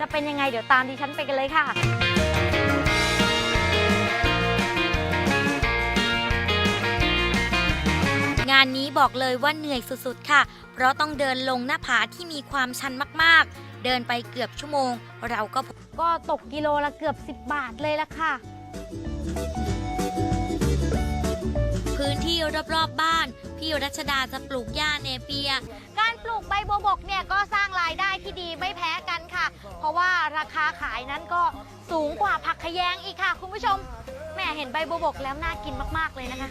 จะเป็นยังไงเดี๋ยวตามดิฉันไปกันเลยค่ะ งานนี้บอกเลยว่าเหนื่อยสุดๆค่ะ เพราะต้องเดินลงหน้าผาที่มีความชันมากๆ เดินไปเกือบชั่วโมง เราก็ก็ตกกิโลละเกือบ 10 บาทเลยละค่ะ พื้นที่รอบๆบ้าน พี่รัชดาจะปลูกหญ้าเนเปีย การปลูกใบบัวบกเนี่ยก็สร้างรายได้ ว่าราคาขายนั้นก็สูงกว่าผักขยงอีกค่ะ คุณผู้ชมแหม่เห็นใบบัวบกแล้วน่ากินมากๆเลยนะคะ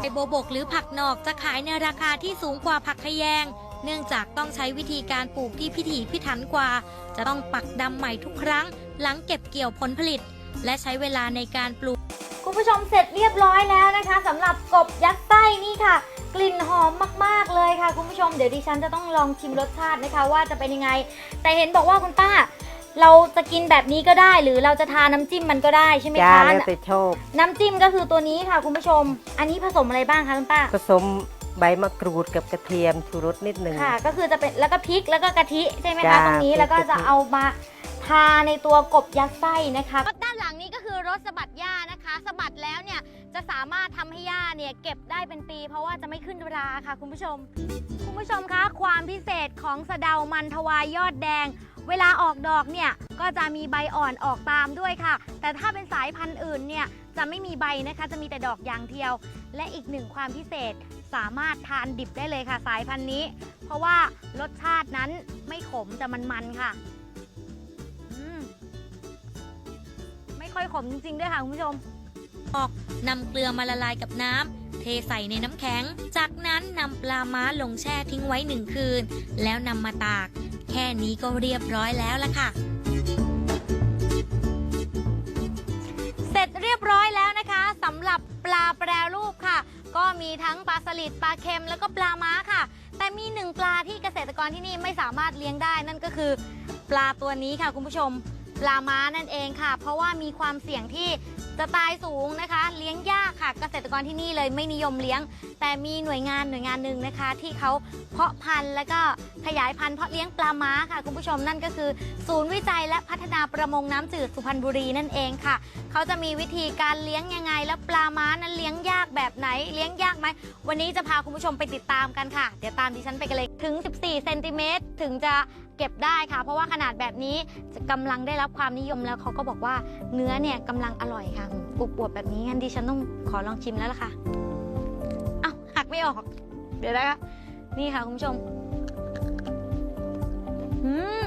ใบบัวบกหรือผักหนอกจะขายในราคาที่สูงกว่าผักขยง เนื่องจากต้องใช้วิธีการปลูกที่พิถีพิถันกว่า จะต้องปักดำใหม่ทุกครั้ง หลังเก็บเกี่ยวผลผลิต และใช้เวลาในการปลูก คุณผู้ชมเสร็จเรียบร้อยแล้วนะคะสำหรับกบยัดไส้นี่ค่ะ กลิ่นหอมมากๆเลยค่ะ คุณผู้ชมเดี๋ยวดิฉันจะต้องลองชิมรสชาตินะคะ ว่าจะเป็นยังไง แต่เห็นบอกว่าคุณป้า เราจะกินแบบนี้ก็ได้ หรือเราจะทานน้ำจิ้มมันก็ได้ใช่ไหมจ้าคะ แล้วแต่โชคน้ำจิ้มก็คือตัวนี้ค่ะ คุณผู้ชม อันนี้ผสมอะไรบ้างคะคุณป้า ผสมใบมะกรูดกับกระเทียมชูรสนิดหนึ่ง ค่ะ ก็คือจะเป็นแล้วก็พริกแล้วก็กะทิใช่ไหมคะจ้าตรงนี้พริกแล้วก็กะทิจะเอามาทาในตัวกบยัดไส้นะคะรถด้านหลังนี้ก็คือรถสะบัดหญ้านะคะสะบัดแล้วเนี่ย จะสามารถทำให้หญ้าเนี่ยเก็บได้เป็นปี เพราะว่าจะไม่ขึ้นราค่ะคุณผู้ชม คุณผู้ชมคะความพิเศษของสะเดามันทวายยอดแดง เวลาออกดอกเนี่ยก็จะมีใบอ่อนออกตามด้วยค่ะ แต่ถ้าเป็นสายพันธุ์อื่นเนี่ยจะไม่มีใบนะคะ จะมีแต่ดอกอย่างเดียว และอีกหนึ่งความพิเศษสามารถทานดิบได้เลยค่ะ สายพันธุ์นี้ เพราะว่ารสชาตินั้นไม่ขมแต่มันมันค่ะอืมไม่ค่อยขมจริงๆด้วยค่ะคุณผู้ชม ออกนำเกลือมาละลายกับน้ำเทใส่ในน้ำแข็ง จากนั้นนำปลาม้าลงแช่ทิ้งไว้หนึ่งคืน แล้วนำมาตาก แค่นี้ก็เรียบร้อยแล้วล่ะค่ะเสร็จเรียบร้อยแล้วนะคะสำหรับปลาแปรรูปค่ะ ก็มีทั้งปลาสลิดปลาเค็มแล้วก็ปลาม้าค่ะ แต่มีหนึ่งปลาที่เกษตรกรที่นี่ไม่สามารถเลี้ยงได้ นั่นก็คือปลาตัวนี้ค่ะคุณผู้ชม ปลาม้านั่นเองค่ะ เพราะว่ามีความเสี่ยงที่ สไตล์สูงนะคะ เลี้ยงยาก เกษตรกรที่นี่เลยไม่นิยมเลี้ยง แต่มีหน่วยงานหน่วยงานหนึ่งนะคะ ที่เขาเพาะพันธุ์แล้วก็ขยายพันธุ์เพาะเลี้ยงปลาม้าค่ะ คุณผู้ชมนั่นก็คือ ศูนย์วิจัยและพัฒนาประมงน้ำจืดสุพรรณบุรีนั่นเองค่ะ เขาจะมีวิธีการเลี้ยงยังไง แล้วปลาม้านั้นเลี้ยงยากแบบไหนเลี้ยงยากไหมวันนี้จะพาคุณผู้ชมไปติดตามกันค่ะ เดี๋ยวตามดิฉันไปกันเลยถึง 14เซนติเมตรถึงจะเก็บได้ค่ะ เพราะว่าขนาดแบบนี้จะกำลังได้รับความนิยมแล้วเขาก็บอกว่าเนื้อเนี่ยกำลังอร่อยค่ะ อวบๆแบบนี้งั้นดิฉันต้องขอลองชิมแล้วล่ะค่ะอ้าวหักไม่ออก เดี๋ยวนะคะนี่ค่ะคุณผู้ชมอืม